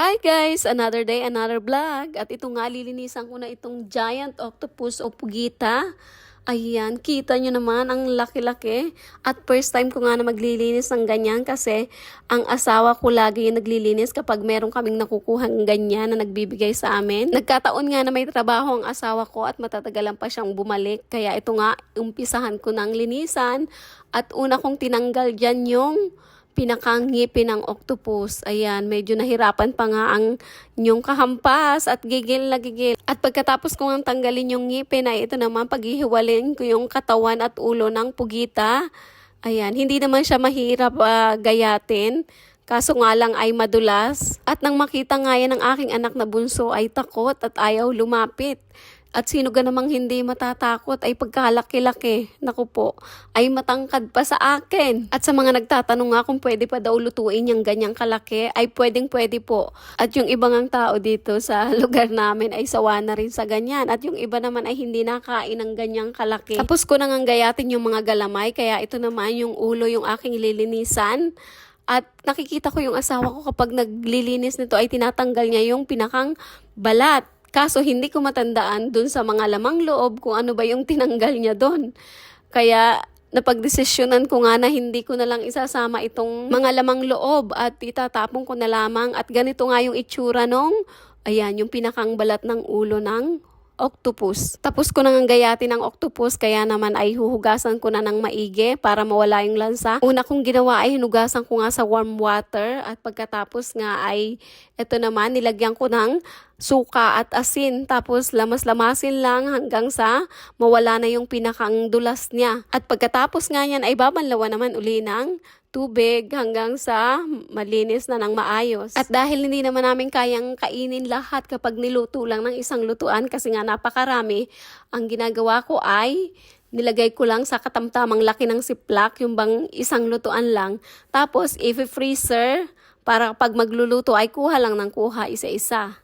Hi guys! Another day, another vlog. At ito nga, lilinisan ko na itong giant octopus o pugita. Ayan, kita nyo naman ang laki-laki. At first time ko nga na maglilinis ng ganyan kasi ang asawa ko lagi yung naglilinis kapag meron kaming nakukuhang ganyan na nagbibigay sa amin. Nagkataon nga na may trabaho ang asawa ko at matatagalan pa siyang bumalik. Kaya ito nga, umpisahan ko ng linisan. At una kong tinanggal dyan yung pinakangipin ng octopus. Ayan, medyo nahirapan pa nga ang yung kahampas at gigil na gigil. At pagkatapos ko nga tanggalin yung ngipin ay ito naman paghihiwalin ko yung katawan at ulo ng pugita. Ayan, hindi naman siya mahirap ah, gayatin. Kaso nga lang ay madulas. At nang makita nga yan ng aking anak na bunso ay takot at ayaw lumapit. At sino ga namang hindi matatakot ay pagkalaki-laki, naku po, ay matangkad pa sa akin. At sa mga nagtatanong nga kung pwede pa daw lutuin yung ganyang kalaki, ay pwedeng pwede po. At yung ibang ang tao dito sa lugar namin ay sawa na rin sa ganyan. At yung iba naman ay hindi nakain ng ganyang kalaki. Tapos ko nang gayatin yung mga galamay, kaya ito naman yung ulo yung aking lilinisan. At nakikita ko yung asawa ko kapag naglilinis nito ay tinatanggal niya yung pinakang balat. Kaso hindi ko matandaan dun sa mga lamang loob kung ano ba yung tinanggal niya doon. Kaya napagdesisyonan ko nga na hindi ko na lang isasama itong mga lamang loob at itatapon ko na lamang at ganito nga yung itsura nung ayan yung pinakang balat ng ulo ng octopus. Tapos ko nang gayatin ng octopus kaya naman ay huhugasan ko na ng maigi para mawala yung lansa. Una kong ginawa ay hinugasan ko nga sa warm water at pagkatapos nga ay ito naman nilagyan ko ng suka at asin tapos lamas-lamasin lang hanggang sa mawala na yung pinakang dulas niya. At pagkatapos nga yan ay babanlawan naman uli ng tubig hanggang sa malinis na ng maayos. At dahil hindi naman namin kayang kainin lahat kapag niluto lang ng isang lutuan kasi nga napakarami, ang ginagawa ko ay nilagay ko lang sa katamtamang laki ng siplak, yung bang isang lutuan lang. Tapos, if freezer para pag magluluto ay kuha lang ng kuha isa-isa.